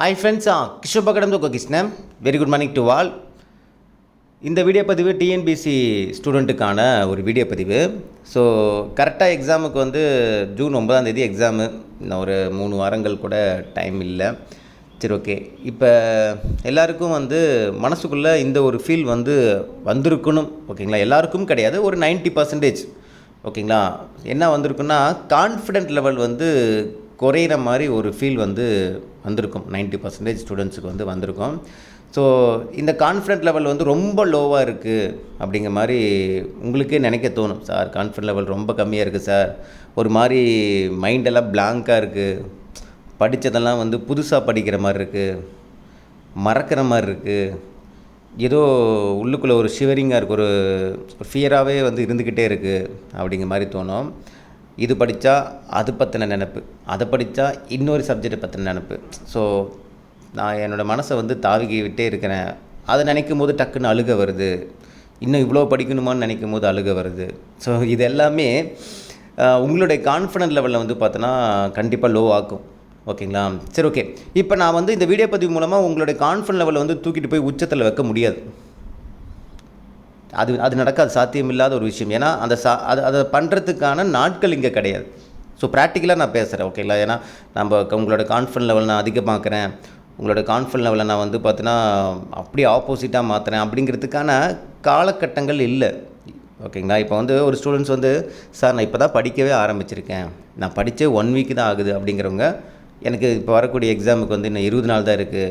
Hi friends ஆ கிஷோபகடம் தோ Krishnan. Very good morning to all இந்த வீடியோ பதிவு டிஎன்பிசி ஸ்டூடெண்ட்டுக்கான ஒரு வீடியோ பதிவு. ஸோ கரெக்டாக எக்ஸாமுக்கு வந்து ஜூன் ஒன்பதாம் தேதி எக்ஸாமு இன்னும் ஒரு மூணு வாரங்கள் கூட டைம் இல்லை. சரி ஓகே இப்போ எல்லாருக்கும் வந்து மனசுக்குள்ளே இந்த ஒரு ஃபீல் வந்து வந்திருக்கணும். ஓகேங்களா எல்லாருக்கும் கிடையாது. ஒரு 90% பர்சன்டேஜ் ஓகேங்களா என்ன வந்திருக்குன்னா கான்ஃபிடென்ட் லெவல் வந்து குறையிற மாதிரி ஒரு ஃபீல் வந்து வந்திருக்கும். 90% பர்சன்டேஜ் ஸ்டூடெண்ட்ஸுக்கு வந்து வந்திருக்கும். ஸோ இந்த கான்ஃபிடென்ட் லெவல் வந்து ரொம்ப லோவாக இருக்குது அப்படிங்கிற மாதிரி உங்களுக்கே நினைக்க தோணும். சார் கான்ஃபிடென்ட் லெவல் ரொம்ப கம்மியாக இருக்குது சார். ஒரு மாதிரி மைண்டெல்லாம் பிளாங்காக இருக்குது படித்ததெல்லாம் வந்து புதுசாக படிக்கிற மாதிரி இருக்குது மறக்கிற மாதிரி இருக்குது ஏதோ உள்ளுக்குள்ளே ஒரு ஷிவரிங்காக இருக்குது ஒரு ஒரு ஃபியராகவே வந்து இருந்துக்கிட்டே இருக்குது அப்படிங்கிற மாதிரி தோணும். இது படித்தா அது பற்றின நினப்பு அதை படித்தா இன்னொரு சப்ஜெக்டை பற்றின நினப்பு. ஸோ நான் என்னோடய மனசை வந்து தாவிக்கி விட்டே இருக்கிறேன். அதை நினைக்கும் போது டக்குன்னு அழுக வருது. இன்னும் இவ்வளோ படிக்கணுமான்னு நினைக்கும் போது அழுக வருது. ஸோ இது எல்லாமே உங்களுடைய கான்ஃபிடன்ட் லெவலில் வந்து பார்த்தோன்னா கண்டிப்பாக லோ ஆக்கும். ஓகேங்களா? சரி ஓகே இப்போ நான் வந்து இந்த வீடியோ பதிவு மூலமாக உங்களுடைய கான்ஃபிடன்ட் லெவலில் வந்து தூக்கிட்டு போய் உச்சத்தில் வைக்க முடியாது. அது அது நடக்காது சாத்தியமில்லாத ஒரு விஷயம். ஏன்னா அந்த சா அது அதை பண்ணுறதுக்கான நாட்கள் இங்கே கிடையாது. ஸோ ப்ராக்டிக்கலாக நான் பேசுகிறேன் ஓகேங்களா ஏன்னா நம்ம உங்களோட கான்ஃபிடன் லெவல் நான் அதிகமாக்குறேன். உங்களோட கான்ஃபிடன் லெவலை நான் வந்து பார்த்தீங்கன்னா அப்படியே ஆப்போசிட்டாக மாற்றுறேன் அப்படிங்கிறதுக்கான காலகட்டங்கள் இல்லை. ஓகேங்களா இப்போ வந்து ஒரு ஸ்டூடெண்ட்ஸ் வந்து சார் நான் இப்போ தான் படிக்கவே ஆரம்பிச்சிருக்கேன். நான் படித்தே ஒன் வீக் தான் ஆகுது அப்படிங்கிறவங்க எனக்கு இப்போ வரக்கூடிய எக்ஸாமுக்கு வந்து இன்னும் இருபது நாள் தான் இருக்குது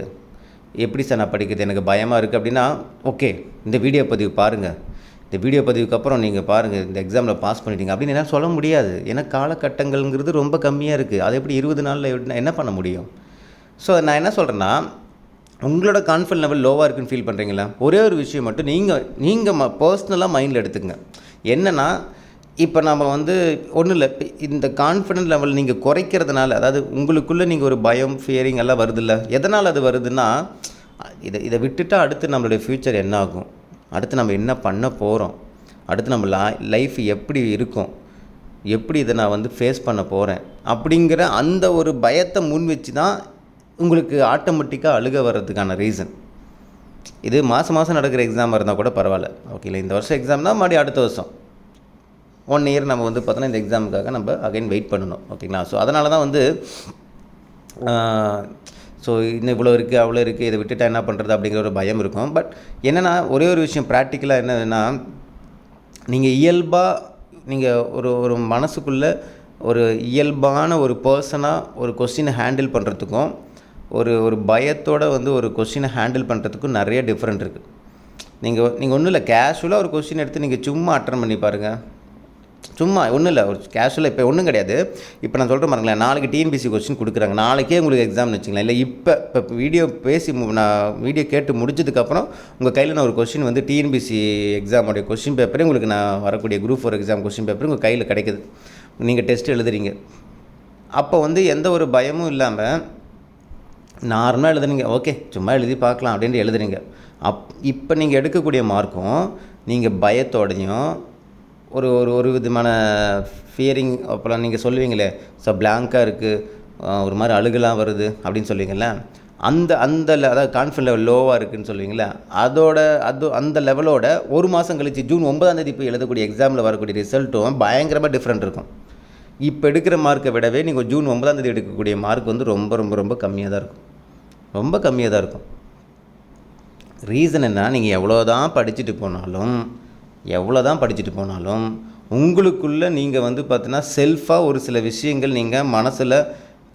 எப்படி சார் நான் படிக்கிறது? எனக்கு பயமாக இருக்குது அப்படின்னா ஓகே இந்த வீடியோ பதிவு பாருங்கள் இந்த வீடியோ பதிவுக்கு அப்புறம் நீங்கள் பாருங்கள் இந்த எக்ஸாமில் பாஸ் பண்ணிட்டீங்க அப்படின்னு என்னால் சொல்ல முடியாது. ஏன்னா காலகட்டங்கள்ங்கிறது ரொம்ப கம்மியாக இருக்குது அது எப்படி இருபது நாளில் என்ன பண்ண முடியும்? ஸோ நான் என்ன சொல்கிறேன்னா உங்களோட கான்ஃபிடன்ட் லெவல் லோவாக இருக்குன்னு ஃபீல் பண்ணுறீங்களா ஒரே ஒரு விஷயம் மட்டும் நீங்கள் நீங்கள் ம பர்சனலாக மைண்டில் எடுத்துங்க என்னென்னா இப்போ நம்ம வந்து ஒன்றும் இல்லை இந்த கான்ஃபிடென்ட் லெவல் நீங்கள் குறைக்கிறதுனால அதாவது உங்களுக்குள்ளே நீங்கள் ஒரு பயம் ஃபியரிங் எல்லாம் வருதில்ல எதனால் அது வருதுன்னா இதை இதை விட்டுட்டா அடுத்து நம்மளுடைய ஃப்யூச்சர் என்ன ஆகும் அடுத்து நம்ம என்ன பண்ண போகிறோம் அடுத்து நம்ம லா லைஃப் எப்படி இருக்கும்? எப்படி இதை நான் வந்து ஃபேஸ் பண்ண போகிறேன் அப்படிங்கிற அந்த ஒரு பயத்தை முன் வச்சு தான் உங்களுக்கு ஆட்டோமேட்டிக்காக அழுக வர்றதுக்கான ரீசன் இது மாதம் மாதம் நடக்கிற எக்ஸாமாக இருந்தால் கூட பரவாயில்ல. ஓகேங்களா இந்த வருஷம் எக்ஸாம்னா மறுபடியும் அடுத்த வருஷம். ஒன் இயர் நம்ம வந்து பார்த்தோன்னா இந்த எக்ஸாமுக்காக நம்ம அகைன் வெயிட் பண்ணணும். ஓகேங்களா? ஸோ அதனால தான் வந்து ஸோ இன்னும் இவ்வளோ இருக்குது அவ்வளோ இருக்குது இதை விட்டுட்டா என்ன பண்ணுறது அப்படிங்கிற ஒரு பயம் இருக்கும். பட் என்னென்னா ஒரே ஒரு விஷயம் ப்ராக்டிக்கலாக என்னதுன்னா நீங்கள் இயல்பாக நீங்கள் ஒரு ஒரு மனசுக்குள்ளே ஒரு இயல்பான ஒரு பர்சனாக ஒரு கொஸ்டினை ஹேண்டில் பண்ணுறதுக்கும் ஒரு ஒரு பயத்தோடு வந்து ஒரு கொஸ்டினை ஹேண்டில் பண்ணுறதுக்கும் நிறைய டிஃப்ரெண்ட் இருக்குது நீங்கள் நீங்கள் ஒன்றும் இல்லை கேஷுவலாக ஒரு கொஸ்டின் எடுத்து நீங்கள் சும்மா அட்டன் பண்ணி பாருங்கள் சும்மா ஒன்றும் இல்லை. ஒரு கேஷுவலாக இப்போ ஒன்றும் கிடையாது. இப்போ நான் சொல்கிறேன் பாருங்களேன் நாளைக்கு டிஎன்பிசி கொஸ்டின் கொடுக்குறாங்க. நாளைக்கே உங்களுக்கு எக்ஸாம்னு வச்சுக்கலாம் இல்லை இப்போ இப்போ வீடியோ பேசி நான் வீடியோ கேட்டு முடிச்சதுக்கப்புறம் உங்கள் கையில் நான் ஒரு கொஸ்டின் வந்து டிஎன்பிசி எக்ஸாமோடைய கொஸ்டின் பேப்பரே உங்களுக்கு நான் வரக்கூடிய group four exam question paper உங்கள் கையில் கிடைக்குது. நீங்கள் டெஸ்ட் எழுதுறீங்க. அப்போ வந்து எந்த ஒரு பயமும் இல்லாமல் நார்மலாக எழுதுனீங்க. ஓகே சும்மா எழுதி பார்க்கலாம் அப்படின்ட்டு எழுதுறீங்க. அப் இப்போ நீங்கள் எடுக்கக்கூடிய மார்க்கும் நீங்கள் பயத்தோடையும் ஒரு ஒரு ஒரு விதமான ஃபியரிங் அப்போல்லாம் நீங்கள் சொல்லுவீங்களே. ஸோ பிளாங்காக இருக்குது ஒரு மாதிரி அழுகலாம் வருது அப்படின்னு சொல்லுவீங்கள்ல அந்த அந்த அதாவது கான்ஃபிடன்ட் லெவல் லோவாக இருக்குதுன்னு சொல்லுவீங்களே அதோட அது அந்த லெவலோட ஒரு மாதம் கழிச்சு ஜூன் ஒன்பதாம் தேதி போய் எழுதக்கூடிய எக்ஸாமில் வரக்கூடிய ரிசல்ட்டும் பயங்கரமாக டிஃப்ரெண்ட் இருக்கும். இப்போ எடுக்கிற மார்க்கை விடவே நீங்கள் ஜூன் ஒன்பதாம் தேதி எடுக்கக்கூடிய மார்க் வந்து ரொம்ப ரொம்ப ரொம்ப கம்மியாக தான் இருக்கும். ரொம்ப கம்மியாக தான் இருக்கும். ரீசன் என்ன? நீங்கள் எவ்வளோ தான் படிச்சுட்டு போனாலும் எவ்வளோ தான் படிச்சுட்டு போனாலும் உங்களுக்குள்ளே நீங்கள் வந்து பார்த்தீங்கன்னா செல்ஃபாக ஒரு சில விஷயங்கள் நீங்கள் மனசில்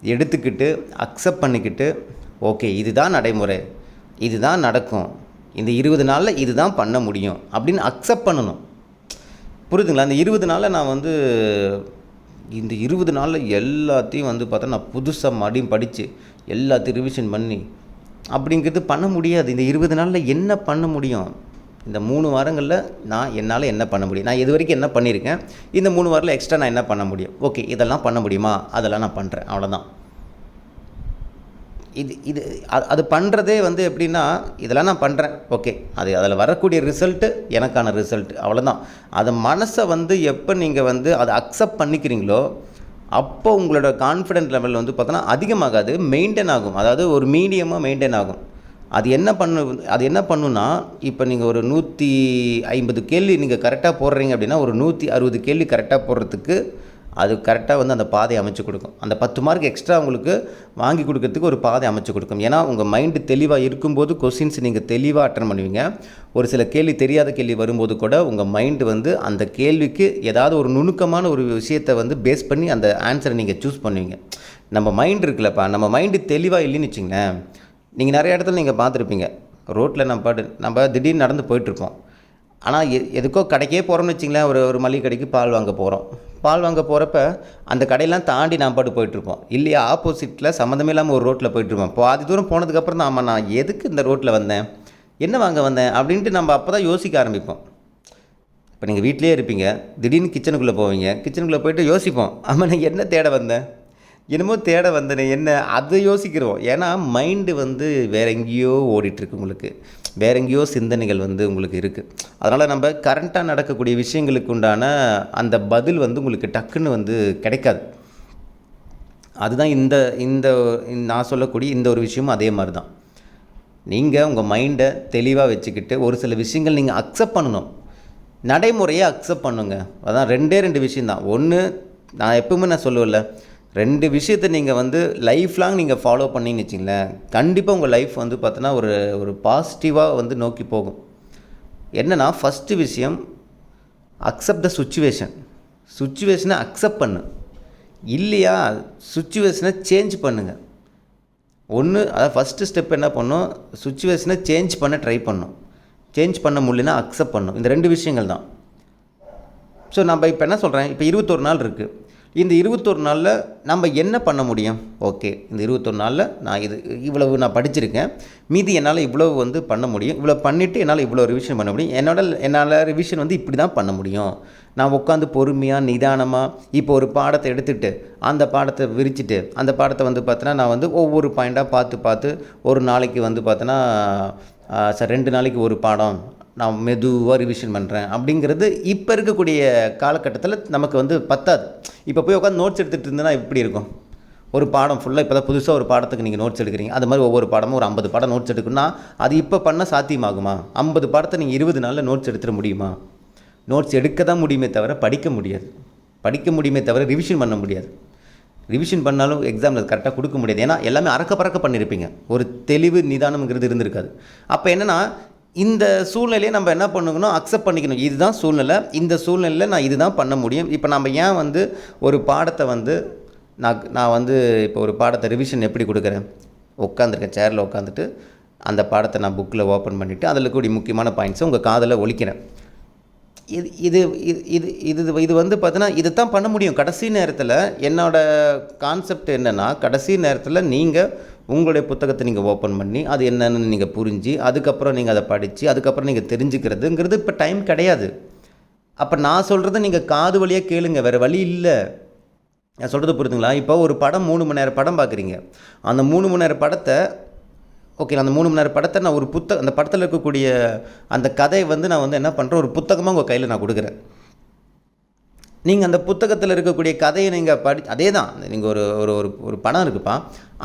எடுத்துக்கிட்டு அக்செப்ட் பண்ணிக்கிட்டு ஓகே இதுதான் நடைமுறை இதுதான் நடக்கும் இந்த இருபது நாளில் இதுதான் பண்ண முடியும் அப்படின்னு அக்செப்ட் பண்ணணும். புரியுதுங்களா? அந்த இருபது நாளில் நான் வந்து இந்த இருபது நாளில் எல்லாத்தையும் வந்து பார்த்தா நான் புதுசாக மறுபடியும் படித்து எல்லாத்தையும் ரிவிஷன் பண்ணி அப்படிங்கிறது பண்ண முடியாது. இந்த இருபது நாளில் என்ன பண்ண முடியும்? இந்த மூணு வாரங்களில் நான் என்னால் என்ன பண்ண முடியும்? நான் இது வரைக்கும் என்ன பண்ணியிருக்கேன் இந்த மூணு வாரத்தில் எக்ஸ்ட்ரா நான் என்ன பண்ண முடியும்? ஓகே இதெல்லாம் பண்ண முடியுமா? அதெல்லாம் நான் பண்ணுறேன் அவ்வளோதான் இது இது அது அது பண்ணுறதே வந்து எப்படின்னா இதெல்லாம் நான் பண்ணுறேன் ஓகே அது அதில் வரக்கூடிய ரிசல்ட்டு எனக்கான ரிசல்ட்டு அவ்வளோதான் அதை மனசை வந்து எப்போ நீங்கள் வந்து அதை அக்செப்ட் பண்ணிக்கிறீங்களோ அப்போ உங்களோட கான்ஃபிடென்ட் லெவல் வந்து பார்த்தோன்னா அதிகமாகாது மெயின்டைன் ஆகும். அதாவது ஒரு மீடியமாக மெயின்டைன் ஆகும். அது என்ன பண்ணு அது என்ன பண்ணுன்னா இப்போ நீங்கள் ஒரு நூற்றி ஐம்பது கேள்வி நீங்கள் கரெக்டாக போடுறீங்க அப்படின்னா ஒரு நூற்றி அறுபது கேள்வி கரெக்டாக போடுறதுக்கு அது கரெக்டாக வந்து அந்த பாதை அமைச்சு கொடுக்கும். அந்த பத்து மார்க் எக்ஸ்ட்ரா உங்களுக்கு வாங்கி கொடுக்கறதுக்கு ஒரு பாதை அமைச்சு கொடுக்கும். ஏன்னா உங்கள் மைண்டு தெளிவாக இருக்கும்போது கொஸ்டின்ஸ் நீங்கள் தெளிவாக அட்டன் பண்ணுவீங்க. ஒரு சில கேள்வி தெரியாத கேள்வி வரும்போது கூட உங்கள் மைண்டு வந்து அந்த கேள்விக்கு ஏதாவது ஒரு நுணுக்கமான ஒரு விஷயத்தை வந்து பேஸ் பண்ணி அந்த ஆன்சரை நீங்கள் சூஸ் பண்ணுவீங்க. நம்ம மைண்ட் இருக்குல்லப்பா நம்ம மைண்டு தெளிவாக இல்லைன்னு வச்சிங்களேன் நீங்கள் நிறைய இடத்துல நீங்கள் பார்த்துருப்பீங்க. ரோட்டில் நம்ம பாட்டு நம்ம திடீர்னு நடந்து போயிட்டுருப்போம். ஆனால் எ எதுக்கோ கடைக்கே போகிறோம்னு வச்சிங்களேன் ஒரு ஒரு மளிகை கடைக்கு பால் வாங்க போகிறோம் பால் வாங்க போகிறப்ப அந்த கடையெல்லாம் தாண்டி நான் பாட்டு போயிட்டுருப்போம். இல்லையா ஆப்போசிட்டில் சம்மந்தமே இல்லாமல் ஒரு ரோட்டில் போயிட்டுருப்போம். பாதி தூரம் போனதுக்கப்புறம் தான் ஆமாம் நான் எதுக்கு இந்த ரோட்டில் வந்தேன்? என்ன வாங்க வந்தேன்? அப்படின்ட்டு நம்ம அப்போ தான் யோசிக்க ஆரம்பிப்போம். இப்போ நீங்கள் வீட்டிலேயே இருப்பீங்க. திடீர்னு கிச்சனுக்குள்ளே போவீங்க. கிச்சனுக்குள்ளே போயிட்டு யோசிப்போம். ஆமாம் நான் என்ன தேட வந்தேன்? என்னமோ தேட வந்தேனே என்ன? அதை யோசிக்கிறோம். ஏன்னா மைண்டு வந்து வேற எங்கேயோ ஓடிட்டுருக்கு உங்களுக்கு. வேற எங்கேயோ சிந்தனைகள் வந்து உங்களுக்கு இருக்குது அதனால் நம்ம கரண்ட்டாக நடக்கக்கூடிய விஷயங்களுக்கு உண்டான அந்த பதில் வந்து உங்களுக்கு டக்குன்னு வந்து கிடைக்காது. அதுதான் இந்த இந்த நான் சொல்லக்கூடிய இந்த ஒரு விஷயமும் அதே மாதிரி தான் நீங்கள் உங்கள் மைண்டை தெளிவாக வச்சுக்கிட்டு ஒரு சில விஷயங்கள் நீங்கள் அக்செப்ட் பண்ணணும். நடைமுறையை அக்செப்ட் பண்ணுங்க. அதான் ரெண்டே ரெண்டு விஷயந்தான் ஒன்று நான் எப்பவுமே நான் சொல்லுவேன்ல ரெண்டு விஷயத்தை நீங்கள் வந்து லைஃப் லாங் நீங்கள் ஃபாலோ பண்ணின்னு வச்சிங்களேன் கண்டிப்பாக உங்கள் லைஃப் வந்து பார்த்தோன்னா ஒரு ஒரு பாசிட்டிவாக வந்து நோக்கி போகும். என்னென்னா ஃபஸ்ட்டு விஷயம் அக்செப்ட் த சுச்சுவேஷன் சுச்சுவேஷனை அக்செப்ட் பண்ணு. இல்லையா சுச்சுவேஷனை சேஞ்ச் பண்ணுங்கள் ஒன்று அதாவது ஃபஸ்ட்டு ஸ்டெப் என்ன பண்ணும்? சுச்சுவேஷனை சேஞ்ச் பண்ண ட்ரை பண்ணும். சேஞ்ச் பண்ண முடியலன்னா அக்செப்ட் பண்ணும். இந்த ரெண்டு விஷயங்கள் தான். ஸோ நம்ம இப்போ என்ன சொல்கிறேன் இப்போ இருபத்தொரு நாள் இருக்குது இந்த இருபத்தொரு நாளில் நம்ம என்ன பண்ண முடியும்? ஓகே இந்த இருபத்தொரு நாளில் நான் இது இவ்வளவு நான் படிச்சிருக்கேன். மீதி என்னால் இவ்வளவு வந்து பண்ண முடியும். இவ்வளோ பண்ணிவிட்டு என்னால் இவ்வளோ ரிவிஷன் பண்ண முடியும். என்னோட என்னால் ரிவிஷன் வந்து இப்படி தான் பண்ண முடியும். நான் உட்காந்து பொறுமையாக நிதானமாக இப்போ ஒரு பாடத்தை எடுத்துகிட்டு அந்த பாடத்தை விரிச்சிட்டு அந்த பாடத்தை வந்து பார்த்தோன்னா நான் வந்து ஒவ்வொரு பாயிண்ட்டாக பார்த்து பார்த்து ஒரு நாளைக்கு வந்து பார்த்தோன்னா சார் ரெண்டு நாளைக்கு ஒரு பாடம் நான் மெதுவாக ரிவிஷன் பண்ணுறேன் அப்படிங்கிறது இப்போ இருக்கக்கூடிய காலகட்டத்தில் நமக்கு வந்து பத்தாது. இப்போ போய் உட்காந்து நோட்ஸ் எடுத்துகிட்டு இருந்தேன்னா எப்படி இருக்கும்? ஒரு பாடம் ஃபுல்லாக இப்போ தான் புதுசாக ஒரு பாடத்துக்கு நீங்கள் நோட்ஸ் எடுக்கிறீங்க. அது மாதிரி ஒவ்வொரு பாடமும் ஒரு ஐம்பது பாடம் நோட்ஸ் எடுக்கணும்னா அது இப்போ பண்ண சாத்தியமாகுமா? ஐம்பது பாடத்தை நீங்கள் இருபது நாளில் நோட்ஸ் எடுத்துட முடியுமா? நோட்ஸ் எடுக்க தான் முடியுமே தவிர படிக்க முடியாது. படிக்க முடியுமே தவிர ரிவிஷன் பண்ண முடியாது. ரிவிஷன் பண்ணாலும் எக்ஸாமில் கரெக்டாக கொடுக்க முடியாது. ஏன்னா எல்லாமே அறக்க பறக்க பண்ணியிருப்பீங்க ஒரு தெளிவு நிதானம்ங்கிறது இருந்திருக்காது. அப்போ என்னென்னா இந்த சூழ்நிலையை நம்ம என்ன பண்ணணும் அக்செப்ட் பண்ணிக்கணும். இதுதான் சூழ்நிலை. இந்த சூழ்நிலையில் நான் இதுதான் பண்ண முடியும். இப்போ நம்ம ஏன் வந்து ஒரு பாடத்தை வந்து நான் நான் வந்து இப்போ ஒரு பாடத்தை ரிவிஷன் எப்படி கொடுக்குறேன்? உட்காந்துருக்கேன் சேரில் உட்காந்துட்டு அந்த பாடத்தை நான் புக்கில் ஓப்பன் பண்ணிவிட்டு அதில் கூடிய முக்கியமான பாயிண்ட்ஸை உங்கள் காதில் ஒழிக்கிறேன் இது இது இது இது இது இது வந்து பார்த்தீங்கன்னா இதை தான் பண்ண முடியும். கடைசி நேரத்தில் என்னோடய கான்செப்ட் என்னென்னா கடைசி நேரத்தில் நீங்கள் உங்களுடைய புத்தகத்தை நீங்கள் ஓப்பன் பண்ணி அது என்னென்னு நீங்கள் புரிஞ்சு அதுக்கப்புறம் நீங்கள் அதை படித்து அதுக்கப்புறம் நீங்கள் தெரிஞ்சுக்கிறதுங்கிறது இப்போ டைம் கிடையாது. அப்போ நான் சொல்கிறத நீங்கள் காது வழியாக கேளுங்க வேறு வழி இல்லை. நான் சொல்கிறது புரியுதுங்களா இப்போ ஒரு படம் மூணு மணி நேரம் படம் பார்க்குறீங்க அந்த மூணு மணி நேரம் படத்தை ஓகே அந்த மூணு மணி நேரம் படத்தை நான் ஒரு புத்தக அந்த படத்தில் இருக்கக்கூடிய அந்த கதையை வந்து நான் வந்து என்ன பண்ணுறேன் ஒரு புத்தகமாக உங்கள் கையில் நான் கொடுக்குறேன். நீங்கள் அந்த புத்தகத்தில் இருக்கக்கூடிய கதையை நீங்கள் படி அதே தான் நீங்கள் ஒரு ஒரு ஒரு ஒரு படம் இருக்குப்பா.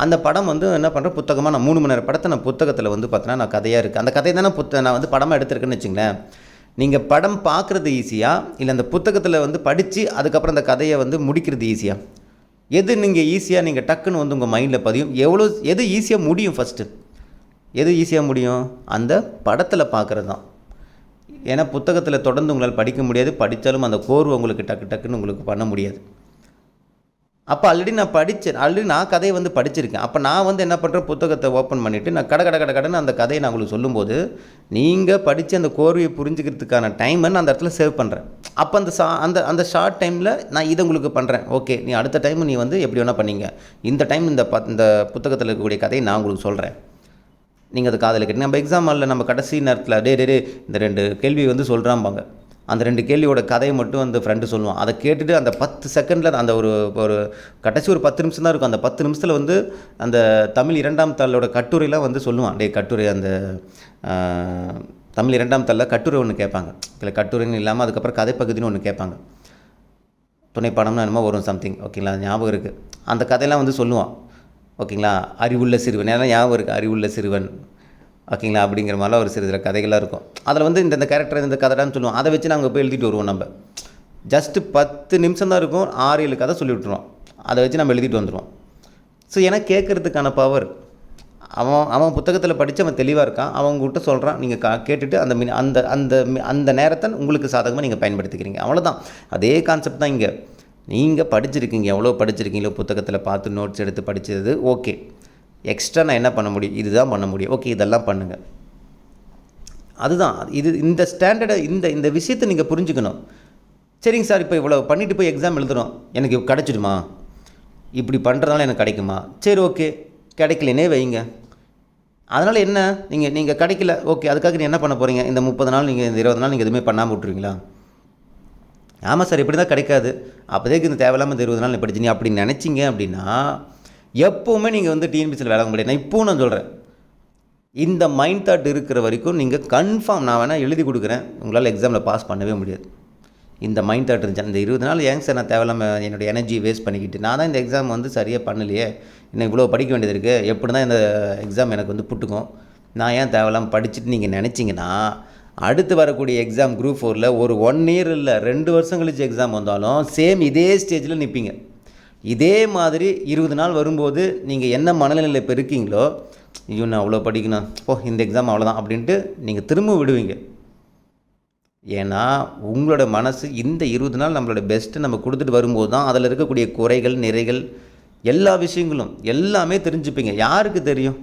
அந்த படம் வந்து என்ன பண்ணுறேன் புத்தகமாக நான் மூணு மணி நேரம் படத்தை நான் புத்தகத்தில் வந்து பார்த்தோன்னா நான் கதையாக இருக்குது அந்த கதை தானே புத்த நான் வந்து படமாக எடுத்திருக்கேன்னு வச்சுங்களேன். நீங்கள் படம் பார்க்குறது ஈஸியாக இல்லை அந்த புத்தகத்தில் வந்து படித்து அதுக்கப்புறம் அந்த கதையை வந்து முடிக்கிறது ஈஸியாக எது நீங்கள் ஈஸியாக நீங்கள் டக்குன்னு வந்து உங்கள் மைண்டில் பதியும்? எவ்வளோ எது ஈஸியாக முடியும் ஃபஸ்ட்டு எது ஈஸியாக முடியும்? அந்த படத்தில் பார்க்குறது தான் ஏன்னா புத்தகத்தில் தொடர்ந்து உங்களால் படிக்க முடியாது படித்தாலும் அந்த கோர்வை உங்களுக்கு டக்கு டக்குன்னு உங்களுக்கு பண்ண முடியாது. அப்போ ஆல்ரெடி நான் படித்தேன் ஆல்ரெடி நான் கதையை வந்து படிச்சிருக்கேன். அப்போ நான் வந்து என்ன பண்ணுறேன் புத்தகத்தை ஓப்பன் பண்ணிவிட்டு நான் கட கட கட கடன்னு அந்த கதையை நான் உங்களுக்கு சொல்லும்போது நீங்கள் படித்து அந்த கோர்வையை புரிஞ்சுக்கிறதுக்கான டைமை நான் அந்த இடத்துல சேவ் பண்ணுறேன் அப்போ அந்த சா அந்த அந்த ஷார்ட் டைமில் நான் இதை உங்களுக்கு பண்ணுறேன் ஓகே நீ அடுத்த டைம் நீ வந்து எப்படி வேணால் பண்ணீங்க. இந்த டைம் இந்த ப இந்த புத்தகத்தில் இருக்கக்கூடிய கதையை நான் உங்களுக்கு சொல்கிறேன் நீங்கள் அது காதில் கேட்டு நம்ம எக்ஸாம் ஹாலில் நம்ம கடைசி நேரத்தில் டே டே இந்த ரெண்டு கேள்வி வந்து சொல்கிறாம்பாங்க அந்த ரெண்டு கேள்வியோட கதையை மட்டும் அந்த ஃப்ரெண்டு சொல்லுவான். அதை கேட்டுட்டு அந்த பத்து செகண்டில் அந்த ஒரு ஒரு கடைசி ஒரு பத்து நிமிஷம் தான் இருக்கும். அந்த பத்து நிமிஷத்தில் வந்து அந்த தமிழ் இரண்டாம் தாளோட கட்டுரைலாம் வந்து சொல்லுவான். டே கட்டுரை அந்த தமிழ் இரண்டாம் தாளில் கட்டுரை ஒன்று கேட்பாங்க. இல்லை கட்டுரைன்னு இல்லாமல் அதுக்கப்புறம் கதைப்பகுதின்னு ஒன்று கேட்பாங்க. துணைப்படம்னு என்னமோ வரும் சம்திங் ஓகேங்களா? ஞாபகம் இருக்குது அந்த கதையெல்லாம் வந்து சொல்லுவான். ஓகேங்களா? அறிவுள்ள சிறுவன். ஏன்னா ஞாபகம் இருக்குது அறிவுள்ள சிறுவன். ஓகேங்களா? அப்படிங்கிற மாதிரிலாம் ஒரு சிறு சில கதைகளாக இருக்கும். அதில் வந்து இந்த இந்த கேரக்டர் இந்த கதைடான்னு சொல்லுவோம். அதை வச்சு நாங்கள் போய் எழுதிட்டு வருவோம் நம்ம. ஜஸ்ட்டு பத்து நிமிஷம் தான் இருக்கும். ஆறு ஏழு கதை சொல்லி விட்ருவோம் அதை வச்சு நம்ம எழுதிட்டு வந்துடுவோம் ஸோ ஏன்னா கேட்குறதுக்கான பவர் அவன் அவன் புத்தகத்தில் படித்து அவன் தெளிவாக இருக்கான் அவங்ககிட்ட சொல்கிறான் நீங்கள் கா கேட்டுட்டு அந்த மின் அந்த அந்த மி- அந்த நேரத்தை உங்களுக்கு சாதகமாக நீங்கள் பயன்படுத்திக்கிறீங்க. அவ்வளோதான் அதே கான்செப்ட் தான் இங்கே. நீங்கள் படிச்சிருக்கீங்க எவ்வளோ படிச்சிருக்கீங்களோ புத்தகத்தில் பார்த்து நோட்ஸ் எடுத்து படித்தது ஓகே எக்ஸ்ட்ரா நான் என்ன பண்ண முடியும்? இதுதான் பண்ண முடியும். ஓகே இதெல்லாம் பண்ணுங்கள் அதுதான். இது இந்த ஸ்டாண்டர்டை இந்த இந்த விஷயத்தை நீங்கள் புரிஞ்சுக்கணும். சரிங்க சார் இப்போ இவ்வளோ பண்ணிட்டு போய் எக்ஸாம் எழுதுகிறோம் எனக்கு கிடச்சிடுமா? இப்படி பண்ணுறதுனால எனக்கு கிடைக்குமா? சரி ஓகே கிடைக்கலனே வைங்க. அதனால் என்ன? நீங்கள் நீங்கள் கிடைக்கல. ஓகே அதுக்காக நீ என்ன பண்ண போகிறீங்க இந்த முப்பது நாள் நீங்கள் இந்த இருபது நாள் நீங்கள் எதுவுமே பண்ணாமல் விட்ருவீங்களா ஆமாம் சார் இப்படி தான் கிடைக்காது. அப்போதைக்கு இந்த தேவையில்லாமல் இந்த இருபது நாள் நீ படிச்சு நீ அப்படி நினச்சிங்க அப்படின்னா எப்போவுமே நீங்கள் வந்து டிஎன்பிசியில் வேலை முடியாது. நான் இப்போவும் நான் சொல்கிறேன் இந்த மைண்ட் தாட் இருக்கிற வரைக்கும் நீங்கள் கன்ஃபார்ம் நான் வேணால் எழுதி கொடுக்குறேன். உங்களால் எக்ஸாமில் பாஸ் பண்ணவே முடியாது. இந்த மைண்ட் தாட் இருந்துச்சு. அந்த இருபது நாள் ஏங்க சார் நான் தேவையில்லாமல் என்னுடைய எனர்ஜியை வேஸ்ட் பண்ணிக்கிட்டு நான் தான் இந்த எக்ஸாம் வந்து சரியாக பண்ணலையே. இன்னும் இவ்வளோ படிக்க வேண்டியது இருக்குது எப்படி தான் இந்த எக்ஸாம் எனக்கு வந்து புட்டுக்கும்? நான் ஏன் தேவையில்லாமல் படிச்சுட்டு நீங்கள் நினச்சிங்கன்னா அடுத்து வரக்கூடிய எக்ஸாம் குரூப் ஃபோரில் ஒரு ஒன் இயர் இல்லை ரெண்டு வருஷம் கழித்து எக்ஸாம் வந்தாலும் சேம் இதே ஸ்டேஜில் நிற்பீங்க இதே மாதிரி இருபது நாள் வரும்போது நீங்கள் என்ன மனநிலையில் இப்போ இருக்கீங்களோ ஐயோ நான் அவ்வளோ படிக்கணும். ஓ இந்த எக்ஸாம் அவ்வளோதான் அப்படின்ட்டு நீங்கள் திரும்ப விடுவீங்க. ஏன்னா உங்களோட மனசு இந்த இருபது நாள் நம்மளோட பெஸ்ட்டு நம்ம கொடுத்துட்டு வரும்போது தான் அதில் இருக்கக்கூடிய குறைகள் நிறைகள் எல்லா விஷயங்களும் எல்லாமே தெரிஞ்சுப்பீங்க. யாருக்கு தெரியும்?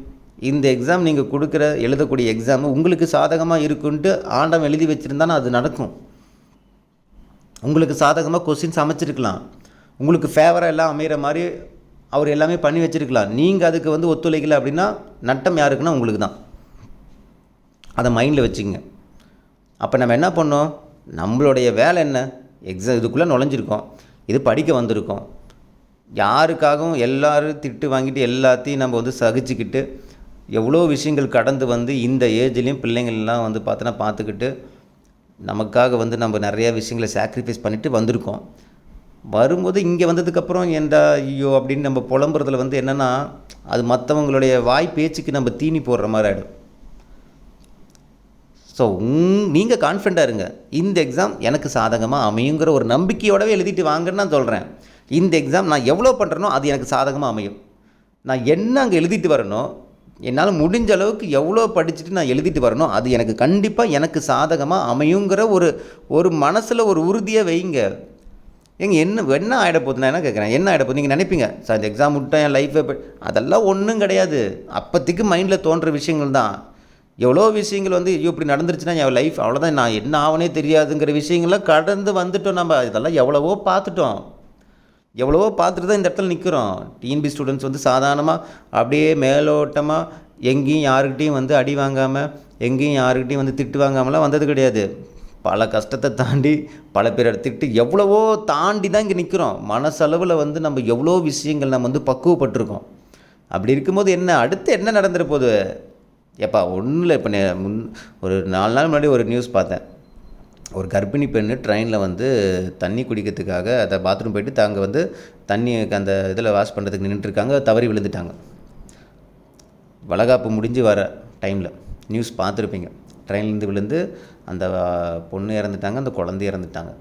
இந்த எக்ஸாம் நீங்கள் கொடுக்குற எழுதக்கூடிய எக்ஸாம் உங்களுக்கு சாதகமாக இருக்குன்ட்டு ஆண்டம் எழுதி வச்சுருந்தானா அது நடக்கும். உங்களுக்கு சாதகமாக கொஸ்டின்ஸ் அமைச்சிருக்கலாம். உங்களுக்கு ஃபேவராக எல்லாம் அமைகிற மாதிரி அவர் எல்லாமே பண்ணி வச்சிருக்கலாம். நீங்கள் அதுக்கு வந்து ஒத்துழைக்கல அப்படின்னா நட்டம் யாருக்குன்னா உங்களுக்கு தான் அதை மைண்டில் வச்சுங்க. அப்போ நம்ம என்ன பண்ணோம்? நம்மளுடைய வேலை என்ன? எக்ஸாம் இதுக்குள்ளே நுழைஞ்சிருக்கோம். இது படிக்க வந்திருக்கோம். யாருக்காகவும் எல்லோரும் திட்டு வாங்கிட்டு எல்லாத்தையும் நம்ம வந்து சகிச்சுக்கிட்டு எவ்வளோ விஷயங்கள் கடந்து வந்து இந்த ஏஜ்லேயும் பிள்ளைங்கள்லாம் வந்து பார்த்தோன்னா பார்த்துக்கிட்டு நமக்காக வந்து நம்ம நிறையா விஷயங்களை சாக்ரிஃபைஸ் பண்ணிட்டு வந்திருக்கோம். வரும்போது இங்கே வந்ததுக்கப்புறம் ஏண்டா ஐயோ அப்படின்னு நம்ம புலம்புறதுல வந்து என்னென்னா அது மற்றவங்களுடைய வாய் பேச்சுக்கு நம்ம தீனி போடுற மாதிரி ஆகிடும் ஸோ உங் நீங்கள் கான்ஃபிடண்ட்டாக இருங்க. இந்த எக்ஸாம் எனக்கு சாதகமாக அமையுங்கிற ஒரு நம்பிக்கையோடவே எழுதிட்டு வாங்கன்னு நான் சொல்கிறேன் இந்த எக்ஸாம் நான் எவ்வளோ பண்ணுறனோ அது எனக்கு சாதகமாக அமையும். நான் என்ன அங்கே எழுதிட்டு வரணும் என்னால் முடிஞ்ச அளவுக்கு எவ்வளோ படிச்சுட்டு நான் எழுதிட்டு வரணும் அது எனக்கு கண்டிப்பாக எனக்கு சாதகமாக அமையுங்கிற ஒரு ஒரு மனசில் ஒரு உறுதியை வைங்க. ஏங்க என்ன என்ன ஆகிட போகுது? நான் என்ன கேட்குறேன் என்ன ஆகிட போகுது? நீங்கள் நினைப்பீங்க சார் இந்த எக்ஸாம் விட்டேன் என் லைஃப்பை அதெல்லாம் ஒன்றும் கிடையாது. அப்போத்திக்கு மைண்டில் தோன்ற விஷயங்கள் தான். எவ்வளோ விஷயங்கள் வந்து ஐயோ இப்படி நடந்துருச்சுன்னா என் லைஃப் அவ்வளோதான் நான் என்ன ஆவனே தெரியாதுங்கிற விஷயங்கள்லாம் கடந்து வந்துட்டோம் நம்ம. இதெல்லாம் எவ்வளவோ பார்த்துட்டோம். எவ்வளவோ பார்த்துட்டு தான் இந்த இடத்துல நிற்கிறோம் டிஎன்பி ஸ்டூடெண்ட்ஸ் வந்து சாதாரணமாக அப்படியே மேலோட்டமாக எங்கேயும் யாருக்கிட்டையும் வந்து அடி வாங்காமல் எங்கேயும் யாருக்கிட்டையும் வந்து திட்டு வாங்காமலாம் வந்தது கிடையாது. பல கஷ்டத்தை தாண்டி பல பேர் திட்டு எவ்வளவோ தாண்டி தான் இங்கே நிற்கிறோம் மனசளவில் வந்து நம்ம எவ்வளோ விஷயங்கள் நம்ம வந்து பக்குவப்பட்டிருக்கோம். அப்படி இருக்கும்போது என்ன அடுத்து என்ன நடந்துட போகுது? ஏப்பா ஒன்றும் இல்லை இப்போ முன் ஒரு நாலு நாள் முன்னாடி ஒரு நியூஸ் பார்த்தேன். ஒரு கர்ப்பிணி பெண்ணு ட்ரெயினில் வந்து தண்ணி குடிக்கிறதுக்காக அதை பாத்ரூம் போயிட்டு தாங்க வந்து தண்ணி அந்த இதில் வாஷ் பண்ணுறதுக்கு நின்றுட்டுருக்காங்க தவறி விழுந்துட்டாங்க. வளகாப்பு முடிஞ்சு வர டைமில் நியூஸ் பார்த்துருப்பீங்க. ட்ரெயின்லேருந்து விழுந்து அந்த பொண்ணு இறந்துட்டாங்க அந்த குழந்தை இறந்துட்டாங்க.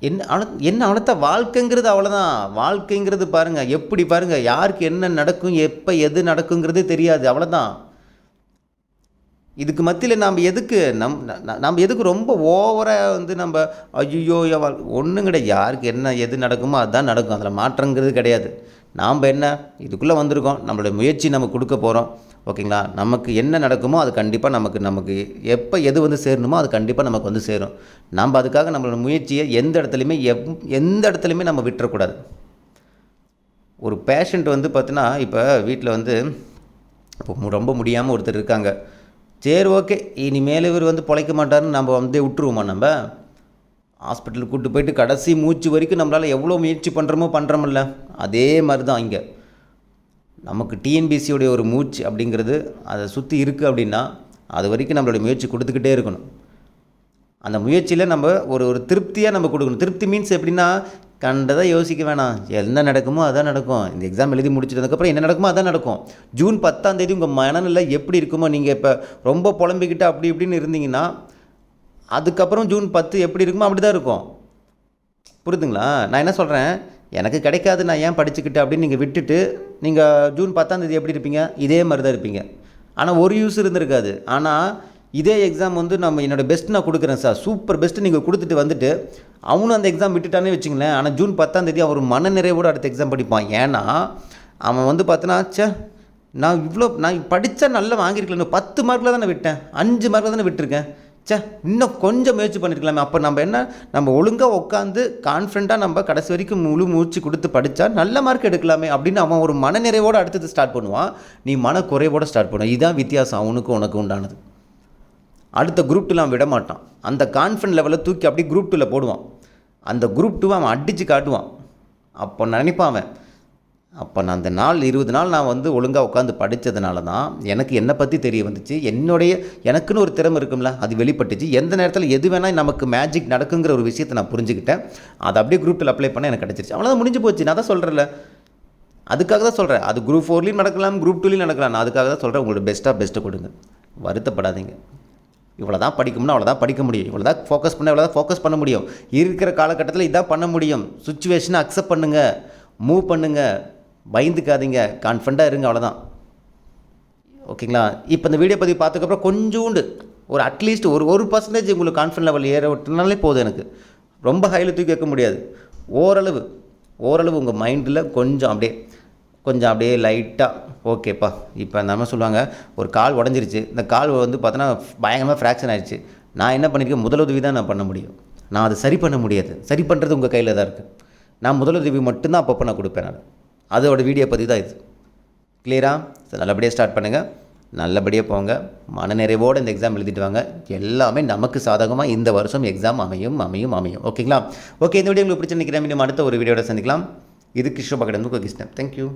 என்ன அவ்வளோ என்ன அவ்வளோத்த வாழ்க்கைங்கிறது அவ்வளோதான் வாழ்க்கைங்கிறது பாருங்கள் எப்படி பாருங்கள் யாருக்கு என்ன நடக்கும் எப்போ எது நடக்குங்கிறதே தெரியாது அவ்வளோதான் இதுக்கு மத்தியில் நாம் எதுக்கு நம் நம்ம எதுக்கு ரொம்ப ஓவராக வந்து நம்ம ஐயோ ஒன்றும் கிடையாது. யாருக்கு என்ன எது நடக்குமோ அதுதான் நடக்கும். அதில் மாற்றங்கிறது கிடையாது. நாம் என்ன இதுக்குள்ளே வந்திருக்கோம். நம்மளோட முயற்சி நம்ம கொடுக்க போகிறோம் ஓகேங்களா? நமக்கு என்ன நடக்குமோ அது கண்டிப்பாக நமக்கு நமக்கு எப்போ எது வந்து சேரணுமோ அது கண்டிப்பாக நமக்கு வந்து சேரும். நம்ம அதுக்காக நம்மளோட முயற்சியை எந்த இடத்துலையுமே எப் எந்த இடத்துலையுமே நம்ம விட்டுறக்கூடாது. ஒரு பேஷண்ட் வந்து பார்த்தீங்கன்னா இப்போ வீட்டில் வந்து இப்போ ரொம்ப முடியாமல் ஒருத்தர் இருக்காங்க. சரி ஓகே. இனிமேல் இவர் வந்து பிழைக்க மாட்டாருன்னு நம்ம வந்து விட்டுருவோமா நம்ம? ஹாஸ்பிட்டலுக்கு கூட்டு போயிட்டு கடைசி மூச்சு வரைக்கும் நம்மளால் எவ்வளோ முயற்சி பண்ணுறோமோ பண்ணுறோமில்ல அதே மாதிரி தான் இங்கே. நமக்கு டிஎன்பிசியோடைய ஒரு மூச்சு அப்படிங்கிறது அதை சுற்றி இருக்குது அப்படின்னா அது வரைக்கும் நம்மளோட முயற்சி கொடுத்துக்கிட்டே இருக்கணும். அந்த முயற்சியில் நம்ம ஒரு ஒரு திருப்தியாக நம்ம கொடுக்கணும். திருப்தி மீன்ஸ் எப்படின்னா கண்டதை யோசிக்க வேணாம். என்ன நடக்குமோ அதான் நடக்கும். இந்த எக்ஸாம் எழுதி முடிச்சிட்டதுக்கப்புறம் என்ன நடக்குமோ அதான் நடக்கும். ஜூன் பத்தாம் தேதி உங்கள் மனநிலை எப்படி இருக்குமோ நீங்கள் இப்போ ரொம்ப புலம்பிக்கிட்டு அப்படி இப்படின்னு இருந்தீங்கன்னா அதுக்கப்புறம் ஜூன் பத்து எப்படி இருக்குமோ அப்படி தான் இருக்கும். புரியுதுங்களா நான் என்ன சொல்கிறேன் எனக்கு கிடைக்காது நான் ஏன் படிச்சுக்கிட்டு அப்படின்னு நீங்கள் விட்டுட்டு நீங்கள் ஜூன் பத்தாம் தேதி எப்படி இருப்பீங்க? இதே மாதிரி தான் இருப்பீங்க. ஆனால் ஒரு யூஸ் இருந்திருக்காது. ஆனால் இதே எக்ஸாம் வந்து நம்ம என்னோடய பெஸ்ட் நான் கொடுக்குறேன் சார் சூப்பர் பெஸ்ட்டு நீங்கள் கொடுத்துட்டு வந்துட்டு அவனும் அந்த எக்ஸாம் விட்டுட்டானே வச்சுங்களேன் ஆனால் ஜூன் பத்தாம் தேதி அவர் மன நிறைவோடு அடுத்த எக்ஸாம் படிப்பான். ஏன்னா அவன் வந்து பார்த்தோன்னா ச்சே நான் இவ்வளோ நான் படித்தா நல்லா வாங்கியிருக்கல பத்து மார்க்கில் தானே விட்டேன். அஞ்சு மார்க்கில் தானே விட்டுருக்கேன். ச்சே இன்னும் கொஞ்சம் முயற்சி பண்ணியிருக்கலாமே அப்போ நம்ம என்ன நம்ம ஒழுங்காக உட்காந்து கான்ஃபிடண்ட்டாக நம்ம கடைசி வரைக்கும் முழு மூச்சு கொடுத்து படித்தா நல்ல மார்க் எடுக்கலாமே அப்படின்னு அவன் ஒரு மனநிறைவோடு அடுத்தது ஸ்டார்ட் பண்ணுவான். நீ மனக்குறைவோடு ஸ்டார்ட் பண்ணுவான் இதுதான் வித்தியாசம். அவனுக்கும் உனக்கு உண்டானது. அடுத்த குரூப் டூலாம் விட மாட்டான். அந்த கான்ஃபிடன்ட் லெவலில் தூக்கி அப்படியே குரூப் டூவில் போடுவான். அந்த குரூப் டூவை அவன் அடித்து காட்டுவான். அப்போ நினைப்பான் அவன். அப்போ நான் அந்த நாள் இருபது நாள் நான் வந்து ஒழுங்காக உட்காந்து படித்ததுனால தான் எனக்கு என்னை பற்றி தெரிய வந்துச்சு. என்னுடைய எனக்குன்னு ஒரு திறமை இருக்கும்ல அது வெளிப்பட்டுச்சு. எந்த நேரத்தில் எது வேணால் நமக்கு மேஜிக் நடக்குங்கிற ஒரு விஷயத்தை நான் புரிஞ்சுக்கிட்டேன். அதை அப்படியே குரூப்பில் அப்ளை பண்ண எனக்கு கிடச்சிருச்சு. அவ்வளோதான் முடிஞ்சு போச்சு. நான் தான் சொல்கிறேன்ல அதுக்காக தான் சொல்கிறேன் அது குரூப் ஃபோர்லேயும் நடக்கலாம் குரூப் டூலையும் நடக்கலாம். நான் அதுக்காக தான் சொல்கிறேன் உங்களோட பெஸ்ட்டாக பெஸ்ட்டு கொடுங்க. வருத்தப்படாதீங்க. இவ்வளோ தான் படிக்கணும்னா அவ்வளோ தான் படிக்க முடியும். இவ்வளோ தான் ஃபோக்கஸ் பண்ண இவ்வளோ தான் ஃபோக்கஸ் பண்ண முடியும். இருக்கிற காலகட்டத்தில் இதான் பண்ண முடியும். சுச்சுவேஷனை அக்செப்ட் பண்ணுங்கள் மூவ் பண்ணுங்கள் பயந்துக்காதீங்க. கான்ஃபிடண்ட்டாக இருங்க அவ்வளோதான் ஓகேங்களா இப்போ இந்த வீடியோ பதிவு பார்த்ததுக்கப்புறம் கொஞ்சோண்டு ஒரு அட்லீஸ்ட் ஒரு ஒரு பர்சன்டேஜ் உங்களுக்கு கான்ஃபிடன்ட் லெவல் ஏற விட்டுனாலே போதும் எனக்கு. ரொம்ப ஹையில் தூக்கி வைக்க முடியாது. ஓரளவு ஓரளவு உங்கள் மைண்டில் கொஞ்சம் அப்படியே கொஞ்சம் அப்படியே லைட்டாக ஓகேப்பா இப்போ அந்த மாதிரி சொல்லுவாங்க ஒரு கால் உடஞ்சிருச்சு. இந்த கால் வந்து பார்த்தோன்னா பயங்கரமாக ஃப்ராக்ஷன் ஆயிடுச்சு. நான் என்ன பண்ணியிருக்கேன் முதலுதவி தான் நான் பண்ண முடியும். நான் அதை சரி பண்ண முடியாது. சரி பண்ணுறது உங்கள் கையில் தான் இருக்குது நான் முதலுதவி மட்டும்தான் அப்பப்போ நான் கொடுப்பேன் நான் அதோட வீடியோ பற்றி தான் இது. கிளியராக நல்லபடியாக ஸ்டார்ட் பண்ணுங்கள் நல்லபடியாக போங்க. மனநிறைவோடு இந்த எக்ஸாம் எழுதிட்டு வாங்க. எல்லாமே நமக்கு சாதகமாக இந்த வருஷம் எக்ஸாம் அமையும் அமையும் அமையும். ஓகேங்களா ஓகே இந்த வீடியோ உங்களுக்கு பிடிச்சி நிற்கிறேன் மீண்டும் அடுத்த ஒரு வீடியோட சந்திக்கலாம். இது கிருஷ்ண பகடன் கிருஷ்ணன் தேங்க்யூ